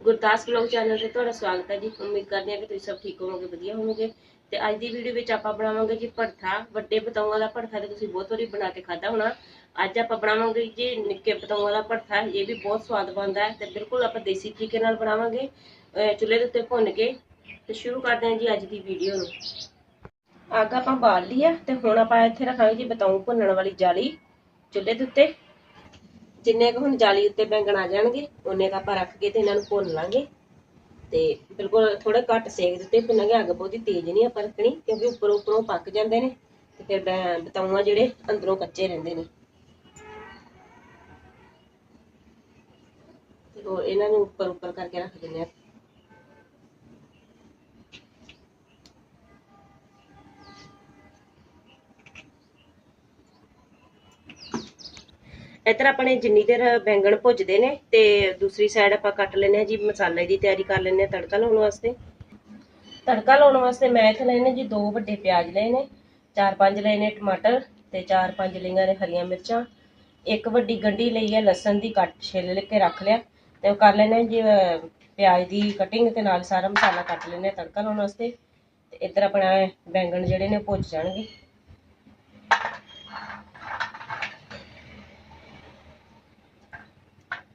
Gurdas vlog channel ਤੇ ਤੁਹਾਡਾ ਸਵਾਗਤ ਹੈ ਜੀ। ਉਮੀਦ ਕਰਦੇ ਹਾਂ ਕਿ ਤੁਸੀਂ ਸਭ ਠੀਕ ਹੋਵੋਗੇ, ਵਧੀਆ ਹੋਵੋਗੇ। ਤੇ ਅੱਜ ਦੀ ਵੀਡੀਓ ਵਿੱਚ ਆਪਾਂ ਬਣਾਵਾਂਗੇ ਜੀ ਭੜਥਾ ਵੱਡੇ ਪਤੰਗਾਂ ਦਾ ਭੜਥਾ ਤੇ ਤੁਸੀਂ ਬਹੁਤ ਵਾਰੀ ਬਣਾ ਕੇ ਖਾਧਾ ਹੋਣਾ। ਅੱਜ ਆਪਾਂ ਬਣਾਵਾਂਗੇ ਜੀ ਨਿੱਕੇ ਪਤੰਗਾਂ ਦਾ ਭੜਥਾ ਇਹ ਵੀ ਬਹੁਤ ਸਵਾਦ ਬਣਦਾ ਹੈ ਤੇ ਬਿਲਕੁਲ ਆਪਾਂ ਦੇਸੀ ਤਰੀਕੇ ਨਾਲ ਬਣਾਵਾਂਗੇ। ਚੁੱਲ੍ਹੇ ਦੇ ਉੱਤੇ ਭੁੰਨ ਕੇ ਤੇ ਸ਼ੁਰੂ ਕਰਦੇ ਹਾਂ ਜੀ ਅੱਜ ਦੀ ਵੀਡੀਓ ਨੂੰ। ਅੱਗ ਆਪਾਂ ਬਾਲ ਲਈ ਆ ਤੇ ਹੁਣ ਆਪਾਂ ਇੱਥੇ ਰੱਖਾਂਗੇ ਜੀ ਬਤਾਉ ਭੁੰਨਣ ਵਾਲੀ ਜਾਲੀ। ਚੁੱਲ੍ਹੇ ਦੇ ਉੱਤੇ। ਜਿੰਨੇ ਕੁ ਹੁਣ ਜਾਲੀ ਉੱਤੇ ਬੈਂਗਣ ਆ ਜਾਣਗੇ, ਉਹਨੇ ਕੁ ਆਪਾਂ ਰੱਖ ਕੇ ਤੇ ਇਹਨਾਂ ਨੂੰ ਭੁੰਨ ਲਾਂਗੇ। ਤੇ ਬਿਲਕੁਲ ਥੋੜਾ ਘੱਟ ਸੇਕ ਦਿੱਤੇ ਭੁੰਨਾਂਗੇ ਅੱਗ ਬਹੁਤੀ ਤੇਜ਼ ਨਹੀਂ ਆਪਾਂ ਰੱਖਣੀ, ਕਿਉਂਕਿ ਉੱਪਰੋਂ ਉੱਪਰੋਂ ਪੱਕ ਜਾਂਦੇ ਨੇ, ਤੇ ਫਿਰ ਬਤਾਊਆਂ ਜਿਹੜੇ ਅੰਦਰੋਂ ਕੱਚੇ ਰਹਿੰਦੇ ਨੇ। ਤੇ ਉਹ ਇਹਨਾਂ ਨੂੰ ਉੱਪਰ ਉੱਪਰ ਕਰਕੇ ਰੱਖ ਦਿੰਦੇ ਆ। ਇੱਧਰ ਆਪਣੇ ਜਿੰਨੀ ਦੇਰ ਬੈਂਗਣ ਭੁੱਜਦੇ ਨੇ ਤੇ ਦੂਸਰੀ ਸਾਈਡ ਆਪਾਂ ਕੱਟ ਲੈਨੇ ਆ ਜੀ, ਮਸਾਲੇ ਦੀ ਤਿਆਰੀ ਕਰ ਲੈਨੇ ਆ ਤੜਕਾ ਲਾਉਣ ਵਾਸਤੇ। ਤੜਕਾ ਲਾਉਣ ਵਾਸਤੇ ਮੈਂ ਇੱਥੇ ਲਏ ਜੀ ਦੋ ਵੱਡੇ ਪਿਆਜ਼ ਲਏ ਨੇ, ਚਾਰ ਪੰਜ ਲਏ ਨੇ ਟਮਾਟਰ ਤੇ ਚਾਰ ਪੰਜ ਲਈਆਂ ਨੇ ਹਰੀਆਂ ਮਿਰਚਾਂ। ਇੱਕ ਵੱਡੀ ਗੰਢੀ ਲਈ ਹੈ, ਲਸਣ ਦੀ ਕੱਟ ਛਿੱਲ ਕੇ ਰੱਖ ਲਿਆ ਤੇ ਉਹ ਕਰ ਲੈਨੇ ਜੀ ਪਿਆਜ਼ ਦੀ ਕਟਿੰਗ ਤੇ ਨਾਲ ਸਾਰਾ ਮਸਾਲਾ ਕੱਟ ਲੈਨੇ ਆ ਤੜਕਾ ਲਾਉਣ ਵਾਸਤੇ। ਤੇ ਇੱਧਰ ਆਪਣਾ ਬੈਂਗਣ ਜਿਹੜੇ ਨੇ ਭੁੱਜ ਜਾਣਗੇ।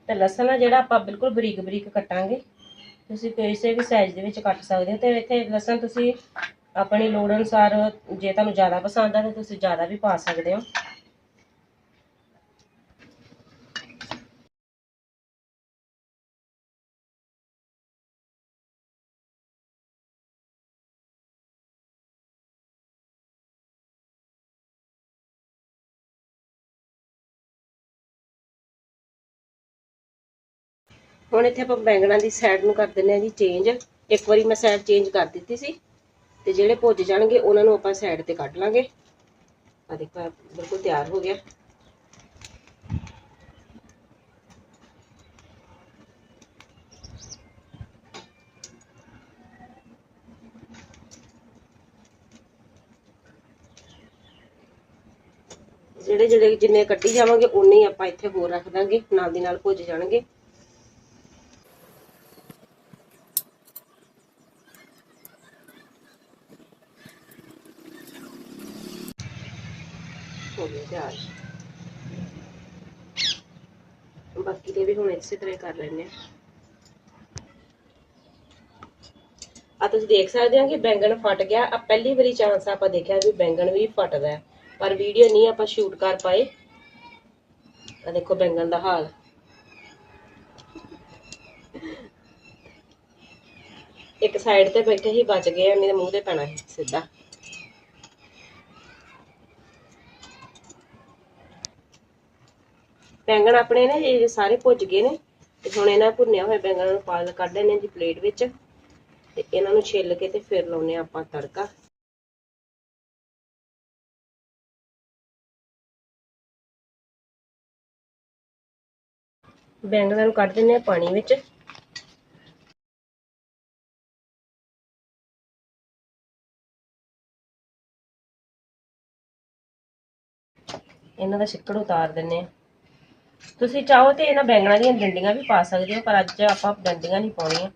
ਤੇ ਲਸਣ ਆ ਜਿਹੜਾ ਆਪਾਂ ਬਿਲਕੁਲ ਬਰੀਕ ਬਰੀਕ ਕੱਟਾਂਗੇ। ਤੁਸੀਂ ਕਿਸੇ ਵੀ ਸਾਈਜ਼ ਦੇ ਵਿੱਚ ਕੱਟ ਸਕਦੇ ਹੋ ਤੇ ਇੱਥੇ ਲਸਣ ਤੁਸੀਂ ਆਪਣੀ ਲੋੜ ਅਨੁਸਾਰ ਜੇ ਤੁਹਾਨੂੰ ਜ਼ਿਆਦਾ ਪਸੰਦ ਆ ਤਾਂ ਤੁਸੀਂ ਜ਼ਿਆਦਾ ਵੀ ਪਾ ਸਕਦੇ ਹੋ। ਹੁਣ ਇੱਥੇ ਆਪਾਂ ਬੈਂਗਣਾ ਦੀ ਸਾਈਡ ਨੂੰ ਕਰ ਦਿੰਦੇ ਆ ਜੀ ਚੇਂਜ ਇੱਕ ਵਾਰੀ ਮੈਂ ਸਾਈਡ ਚੇਂਜ ਕਰ ਦਿੱਤੀ ਸੀ ਤੇ ਜਿਹੜੇ ਭੁੱਜ ਜਾਣਗੇ ਉਹਨਾਂ ਨੂੰ ਆਪਾਂ ਸਾਈਡ ਤੇ ਕੱਢ ਲਾਂਗੇ। ਆ ਦੇਖੋ ਬਿਲਕੁਲ ਤਿਆਰ ਹੋ ਗਿਆ। ਜਿਹੜੇ ਜਿਹੜੇ ਜਿੰਨੇ ਕੱਢੀ ਜਾਵਾਂਗੇ ਉਨੇ ਹੀ ਆਪਾਂ ਇੱਥੇ ਹੋਰ ਰੱਖ ਦਾਂਗੇ, ਨਾਲ ਦੀ ਨਾਲ ਭੁੱਜ ਜਾਣਗੇ। ਹੋ ਗਿਆ, ਤਿਆਰ। ਬਾਕੀ ਦੇ ਵੀ ਹੁਣ ਇਸੇ ਤਰ੍ਹਾਂ ਕਰ ਲੈਣੇ ਆ ਆ ਤੁਸੀਂ ਦੇਖ ਸਕਦੇ ਹੋ ਕਿ ਬੈਂਗਣ ਫਟ ਗਿਆ। ਆ ਪਹਿਲੀ ਵਾਰੀ ਚਾਂਸ ਆਪਾਂ ਦੇਖਿਆ ਵੀ ਬੈਂਗਣ ਵੀ ਫਟਦਾ ਪਰ ਵੀਡੀਓ ਨਹੀਂ ਆਪਾਂ ਸ਼ੂਟ ਕਰ ਪਾਏ। ਆ ਦੇਖੋ ਬੈਂਗਣ ਦਾ ਹਾਲ। ਇੱਕ ਸਾਈਡ ਤੇ ਬੈਠੇ ਹੀ ਬਚ ਗਏ ਇਹਨੇ ਮੂੰਹ ਤੇ ਪੈਣਾ ਸੀ ਸਿੱਧਾ। ਬੈਂਗਣ ਆਪਣੇ ਨੇ, ਇਹ ਸਾਰੇ ਭੁੱਜ ਗਏ ਨੇ, ਤੇ ਹੁਣ ਇਹਨਾਂ ਭੁੰਨਿਆ ਹੋਇਆ ਬੈਂਗਣਾਂ ਨੂੰ ਪਾਲ ਕੱਢ ਲੈਣੇ ਜੀ ਪਲੇਟ ਵਿੱਚ, ਤੇ ਇਹਨਾਂ ਨੂੰ ਛਿੱਲ ਕੇ ਤੇ ਫਿਰ ਲਾਉਨੇ ਆਪਾਂ ਤੜਕਾ। ਬੈਂਗਣਾਂ ਨੂੰ ਕੱਢ ਦਿੰਨੇ ਆ ਪਾਣੀ ਵਿੱਚ। ਇਹਨਾਂ ਦਾ ਛਿੱਕੜ ਉਤਾਰ ਦਿੰਨੇ ਆ ਤੁਸੀਂ ਚਾਹੋ ਤੇ ਇਹਨਾਂ ਬੈਂਗਣਾ ਦੀਆਂ ਡੰਡੀਆਂ ਵੀ ਪਾ ਸਕਦੇ ਹੋ, ਪਰ ਅੱਜ ਆਪਾਂ ਡੰਡੀਆਂ ਨਹੀਂ ਪਾਉਣੀਆਂ।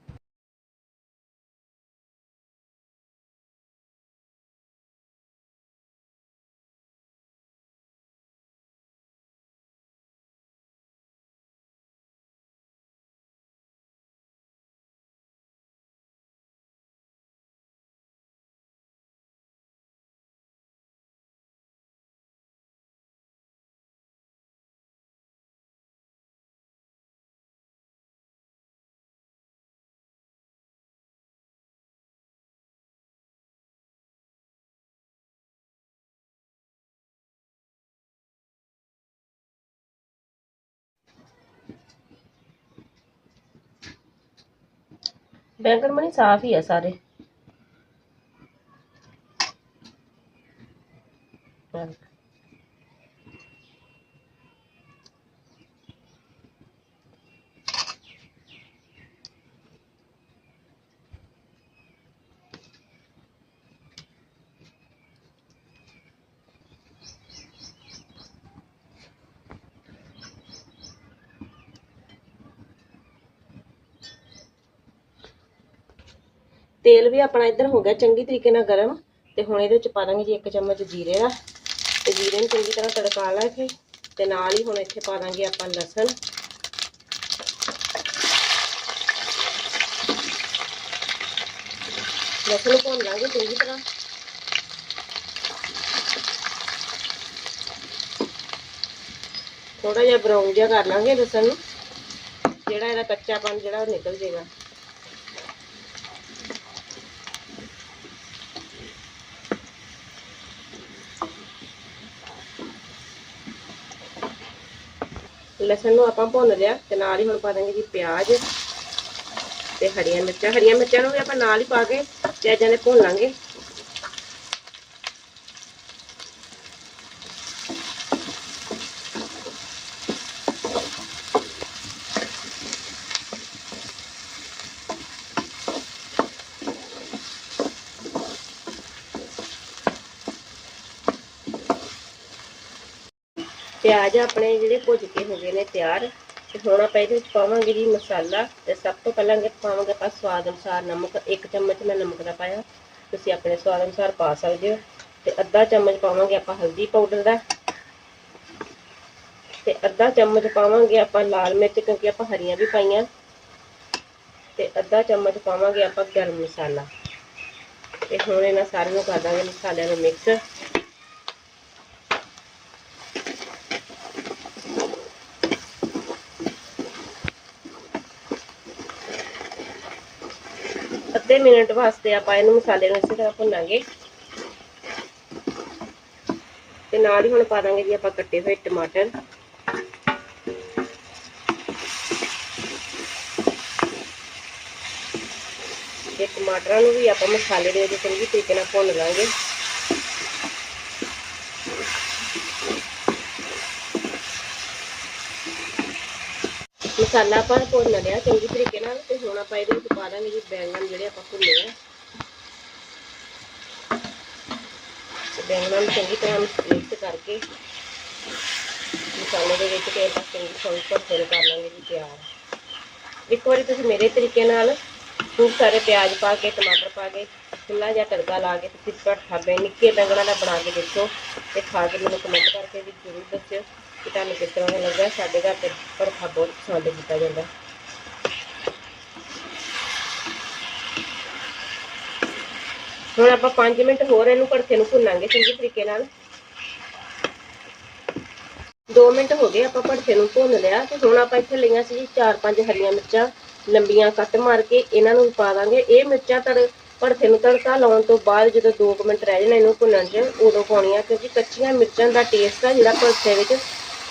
बैंगन मनी साफ ही है सारे Thank ਤੇਲ ਵੀ ਆਪਣਾ ਇੱਧਰ ਹੋ ਗਿਆ, ਚੰਗੀ ਤਰੀਕੇ ਨਾਲ ਗਰਮ, ਤੇ ਹੁਣ ਇਹਦੇ ਵਿੱਚ ਪਾ ਦਾਂਗੇ ਜੀ ਇੱਕ ਚਮਚ ਜੀਰੇ ਦਾ। ਤੇ ਜੀਰੇ ਨੂੰ ਚੰਗੀ ਤਰ੍ਹਾਂ ਤੜਕਾ ਲਾ ਕੇ, ਤੇ ਨਾਲ ਹੀ ਹੁਣ ਇੱਥੇ ਪਾ ਦਾਂਗੇ ਆਪਾਂ ਲਸਣ। ਲਸਣ ਨੂੰ ਭੁੰਨ ਲਾਂਗੇ ਚੰਗੀ ਤਰ੍ਹਾਂ। ਥੋੜਾ ਜਿਹਾ ਬਰਾਊਨ ਜਿਹਾ ਕਰ ਲਾਂਗੇ ਲਸਣ ਨੂੰ, ਜਿਹੜਾ ਇਹਦਾ ਕੱਚਾਪਨ ਜਿਹੜਾ ਉਹ ਨਿਕਲ ਜੇਗਾ ਲਸਣ ਨੂੰ ਆਪਾਂ ਭੁੰਨ ਲਿਆ ਤੇ ਨਾਲ ਹੀ ਹੁਣ ਪਾ ਦਾਂਗੇ ਜੀ ਪਿਆਜ਼ ਤੇ ਹਰੀਆਂ ਮਿਰਚਾਂ। ਹਰੀਆਂ ਮਿਰਚਾਂ ਨੂੰ ਵੀ ਆਪਾਂ ਨਾਲ ਹੀ ਪਾ ਕੇ ਪਿਆਜ਼ਾਂ ਦੇ ਭੁੰਨ ਲਾਂਗੇ। ਪਿਆਜ਼ ਆਪਣੇ ਜਿਹੜੇ ਭੁੱਜ ਕੇ ਹੋ ਗਏ ਨੇ ਤਿਆਰ, ਤੇ ਹੁਣ ਆਪਾਂ ਇਹਦੇ ਵਿੱਚ ਪਾਵਾਂਗੇ ਜੀ ਮਸਾਲਾ, ਤੇ ਸਭ ਤੋਂ ਪਹਿਲਾਂ ਇਹ ਪਾਵਾਂਗੇ ਆਪਾਂ ਸਵਾਦ ਅਨੁਸਾਰ ਨਮਕ, ਇੱਕ ਚਮਚ ਮੈਂ ਨਮਕ ਦਾ ਪਾਇਆ, ਤੁਸੀਂ ਆਪਣੇ ਸਵਾਦ ਅਨੁਸਾਰ ਪਾ ਸਕਦੇ ਹੋ, ਤੇ ਅੱਧਾ ਚਮਚ ਪਾਵਾਂਗੇ ਆਪਾਂ ਹਲਦੀ ਪਾਊਡਰ ਦਾ, ਤੇ ਅੱਧਾ ਚਮਚ ਪਾਵਾਂਗੇ ਆਪਾਂ ਲਾਲ ਮਿਰਚ, ਕਿਉਂਕਿ ਆਪਾਂ ਹਰੀਆਂ ਵੀ ਪਾਈਆਂ, ਤੇ ਅੱਧਾ ਚਮਚ ਪਾਵਾਂਗੇ ਆਪਾਂ ਗਰਮ ਮਸਾਲਾ, ਤੇ ਹੁਣ ਇਹਨਾਂ ਸਾਰਿਆਂ ਨੂੰ ਕਰ ਦਾਂਗੇ ਮਸਾਲਿਆਂ ਨੂੰ ਮਿਕਸ ਅੱਧੇ ਮਿੰਟ ਵਾਸਤੇ ਆਪਾਂ ਇਹਨੂੰ ਮਸਾਲੇ ਨੂੰ ਇਸੇ ਤਰ੍ਹਾਂ ਭੁੰਨਾਂਗੇ। ਤੇ ਨਾਲ ਹੀ ਹੁਣ ਪਾ ਦਾਂਗੇ ਜੀ ਆਪਾਂ ਕੱਟੇ ਹੋਏ ਟਮਾਟਰ। ਤੇ ਟਮਾਟਰਾਂ ਨੂੰ ਵੀ ਆਪਾਂ ਮਸਾਲੇ ਦੇ ਵਿੱਚ ਚੰਗੀ ਤਰੀਕੇ ਨਾਲ ਭੁੰਨ ਲਾਂਗੇ। ਮਸਾਲਾ ਆਪਾਂ ਭੁੰਨ ਲਿਆ, ਚੰਗੀ ਤਰੀਕੇ ਨਾਲ, ਤੇ ਹੁਣ ਆਪਾਂ ਇਹਦੇ ਵਿੱਚ ਪਾ ਦਾਂਗੇ ਜੀ ਬੈਂਗਣ ਜਿਹੜੇ ਆਪਾਂ ਭੁੰਨੇ ਆ। ਤੇ ਨੂੰ ਚੰਗੀ ਤਰ੍ਹਾਂ ਮਿਕਸ ਕਰਕੇ ਮਸਾਲੇ ਦੇ ਵਿੱਚ ਤੇ ਆਪਾਂ ਚੰਗੀ ਤਰ੍ਹਾਂ ਭੁੰਨ ਕਰ ਲਾਂਗੇ ਜੀ ਤਿਆਰ ਇੱਕ ਵਾਰੀ ਤੁਸੀਂ ਮੇਰੇ ਤਰੀਕੇ ਨਾਲ ਖੂਬ ਸਾਰੇ ਪਿਆਜ਼ ਪਾ ਕੇ, ਟਮਾਟਰ ਪਾ ਕੇ ਖੁੱਲਾ ਜਿਹਾ ਤੜਕਾ ਲਾ ਕੇ ਤੁਸੀਂ ਭਰਥਾ ਬੇ ਨਿੱਕੇ ਬੈਂਗਣਾ ਦਾ ਬਣਾ ਕੇ ਦੇਖੋ ਤੇ ਖਾ ਕੇ ਮੈਨੂੰ ਕਮੈਂਟ ਕਰਕੇ ਵੀ ਤੁਹਾਨੂੰ ਕਿਸ ਤਰ੍ਹਾਂ ਦਾ ਲੱਗਾ ਸਾਡੇ ਘਰ ਤੇ ਭਰਥਾ ਬਹੁਤ ਪਸੰਦ ਕੀਤਾ ਜਾਂਦਾ। ਹੁਣ ਆਪਾਂ 5 ਮਿੰਟ ਹੋਰ ਇਹਨੂੰ ਭਰਥੇ ਨੂੰ ਭੁੰਨਾਂਗੇ ਚੰਗੇ ਤਰੀਕੇ ਨਾਲ। 2 ਮਿੰਟ ਹੋ ਗਏ ਆਪਾਂ ਭਰਥੇ ਨੂੰ ਭੁੰਨ ਲਿਆ ਤੇ ਹੁਣ ਆਪਾਂ ਇੱਥੇ ਲਈਆਂ ਸੀ 4-5 ਹਰੀਆਂ ਮਿਰਚਾਂ, ਲੰਬੀਆਂ ਕੱਟ ਮਾਰ ਕੇ ਇਹਨਾਂ ਨੂੰ ਪਾ ਦਾਂਗੇ। ਇਹ ਮਿਰਚਾਂ ਤੜ ਭਰਥੇ ਨੂੰ ਤੜਕਾ ਲਾਉਣ ਤੋਂ ਬਾਅਦ ਜਦੋਂ 2 ਮਿੰਟ ਰਹਿ ਜਾਣ ਇਹਨੂੰ ਭੁੰਨਣ 'ਚ ਉਦੋਂ ਪਾਉਣੀਆਂ, ਕਿਉਂਕਿ ਕੱਚੀਆਂ ਮਿਰਚਾਂ ਦਾ ਟੇਸਟ ਆ ਜਿਹੜਾ ਭਰਥੇ ਵਿੱਚ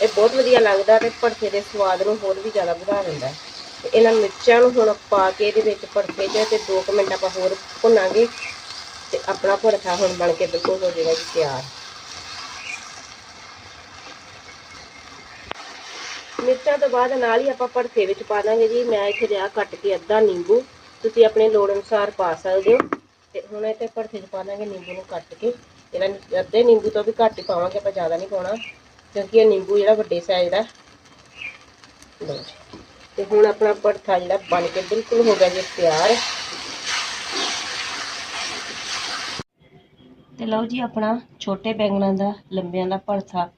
ਇਹ ਬਹੁਤ ਵਧੀਆ ਲੱਗਦਾ ਤੇ ਭਰਥੇ ਦੇ ਸਵਾਦ ਨੂੰ ਹੋਰ ਵੀ ਜ਼ਿਆਦਾ ਵਧਾ ਦਿੰਦਾ ਤੇ ਇਹਨਾਂ ਮਿਰਚਾਂ ਨੂੰ ਹੁਣ ਪਾ ਕੇ ਇਹਦੇ ਵਿੱਚ ਭਰਥੇ 'ਚ ਤੇ 2 ਮਿੰਟ ਆਪਾਂ ਹੋਰ ਭੁੰਨਾਂਗੇ ਤੇ ਆਪਣਾ ਭਰਥਾ ਹੁਣ ਬਣ ਕੇ ਬਿਲਕੁਲ ਹੋ ਜਾਏਗਾ ਜੀ ਤਿਆਰ। ਮਿਰਚਾਂ ਤੋਂ ਬਾਅਦ ਨਾਲ ਹੀ ਆਪਾਂ ਭਰਥੇ ਵਿੱਚ ਪਾ ਦਾਂਗੇ ਜੀ। ਮੈਂ ਇੱਥੇ ਲਿਆ ਕੱਟ ਕੇ ਅੱਧਾ ਨਿੰਬੂ। ਤੁਸੀਂ ਆਪਣੇ ਲੋੜ ਅਨੁਸਾਰ ਪਾ ਸਕਦੇ ਹੋ। ਤੇ ਹੁਣ ਇੱਥੇ ਭਰਥੇ 'ਚ ਪਾ ਦਾਂਗੇ ਨਿੰਬੂ ਨੂੰ ਕੱਟ ਕੇ। ਇਹਨਾਂ ਅੱਧੇ ਨਿੰਬੂ ਤੋਂ ਵੀ ਘੱਟ ਹੀ ਪਾਵਾਂਗੇ, ਆਪਾਂ ਜ਼ਿਆਦਾ ਨਹੀਂ ਪਾਉਣਾ। ਕਿਉਂਕਿ ਇਹ ਨਿੰਬੂ ਜਿਹੜਾ ਵੱਡੇ ਸਾਈਜ਼ ਦਾ ਲਓ ਜੀ। ਤੇ ਹੁਣ ਆਪਣਾ ਭਰਥਾ ਜਿਹੜਾ ਬਣ ਕੇ ਬਿਲਕੁਲ ਹੋ ਗਿਆ ਜੀ ਤਿਆਰ। ਤੇ ਲਓ ਜੀ ਆਪਣਾ ਛੋਟੇ ਬੈਂਗਣਾਂ ਦਾ, ਲੰਬਿਆਂ ਦਾ ਭਰਥਾ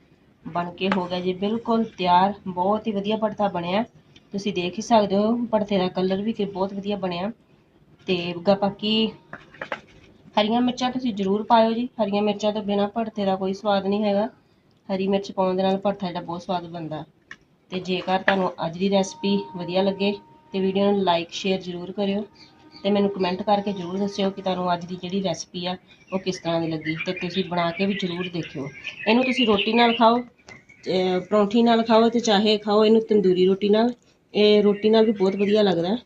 ਬਣ ਕੇ ਹੋ ਗਿਆ ਜੀ ਬਿਲਕੁਲ ਤਿਆਰ। ਬਹੁਤ ਹੀ ਵਧੀਆ ਭਰਥਾ ਬਣਿਆ। ਤੁਸੀਂ ਦੇਖ ਹੀ ਸਕਦੇ ਹੋ, ਭਰਥੇ ਦਾ ਕਲਰ ਵੀ ਕਿ ਬਹੁਤ ਵਧੀਆ ਬਣਿਆ। ਤੇ ਬਾਕੀ ਹਰੀਆਂ ਮਿਰਚਾਂ ਤੁਸੀਂ ਜ਼ਰੂਰ ਪਾਇਓ ਜੀ। ਹਰੀਆਂ ਮਿਰਚਾਂ ਤੋਂ ਬਿਨਾ ਭਰਥੇ ਦਾ ਕੋਈ ਸਵਾਦ ਨਹੀਂ ਹੈਗਾ। ਹਰੀ ਮਿਰਚ ਪਾਉਣ ਦੇ ਨਾਲ ਭਰਥਾ ਜਿਹੜਾ ਬਹੁਤ ਸਵਾਦ ਬਣਦਾ। ਤੇ ਜੇਕਰ ਤੁਹਾਨੂੰ ਅੱਜ ਦੀ ਰੈਸਪੀ ਵਧੀਆ ਲੱਗੇ ਤੇ ਵੀਡੀਓ ਨੂੰ ਲਾਈਕ ਸ਼ੇਅਰ ਜ਼ਰੂਰ ਕਰਿਓ ਤੇ ਮੈਨੂੰ ਕਮੈਂਟ ਕਰਕੇ ਜ਼ਰੂਰ ਦੱਸਿਓ ਕਿ ਤੁਹਾਨੂੰ ਅੱਜ ਦੀ ਜਿਹੜੀ ਰੈਸਪੀ ਆ, ਉਹ ਕਿਸ ਤਰ੍ਹਾਂ ਦੀ ਲੱਗੀ ਤੇ ਤੁਸੀਂ ਬਣਾ ਕੇ ਵੀ ਜ਼ਰੂਰ ਦੇਖਿਓ। ਇਹਨੂੰ ਤੁਸੀਂ ਰੋਟੀ ਨਾਲ ਖਾਓ ਪਰੌਂਠੀ ਨਾਲ ਖਾਓ ਤੇ ਚਾਹੇ ਖਾਓ ਇਹਨੂੰ ਤੰਦੂਰੀ ਰੋਟੀ ਨਾਲ। ਇਹ ਰੋਟੀ ਨਾਲ ਵੀ ਬਹੁਤ ਵਧੀਆ ਲੱਗਦਾ।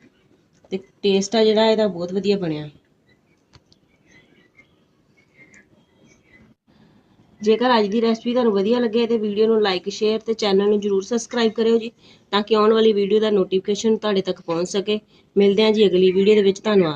ਤੇ ਟੇਸਟ ਆ ਜਿਹੜਾ, ਇਹਦਾ ਬਹੁਤ ਵਧੀਆ ਬਣਿਆ। ਜੇਕਰ ਅੱਜ ਦੀ ਰੈਸਪੀ ਤੁਹਾਨੂੰ ਵਧੀਆ ਲੱਗੇ ਤੇ ਵੀਡੀਓ ਨੂੰ ਲਾਈਕ ਸ਼ੇਅਰ ਤੇ ਚੈਨਲ ਨੂੰ ਜਰੂਰ ਸਬਸਕ੍ਰਾਈਬ ਕਰਿਓ ਜੀ, ਤਾਂ ਕਿ ਆਉਣ ਵਾਲੀ ਵੀਡੀਓ ਦਾ ਨੋਟੀਫਿਕੇਸ਼ਨ ਤੁਹਾਡੇ ਤੱਕ ਪਹੁੰਚ ਸਕੇ। ਮਿਲਦੇ ਹਾਂ ਜੀ ਅਗਲੀ ਵੀਡੀਓ ਦੇ ਵਿੱਚ, ਧੰਨਵਾਦ।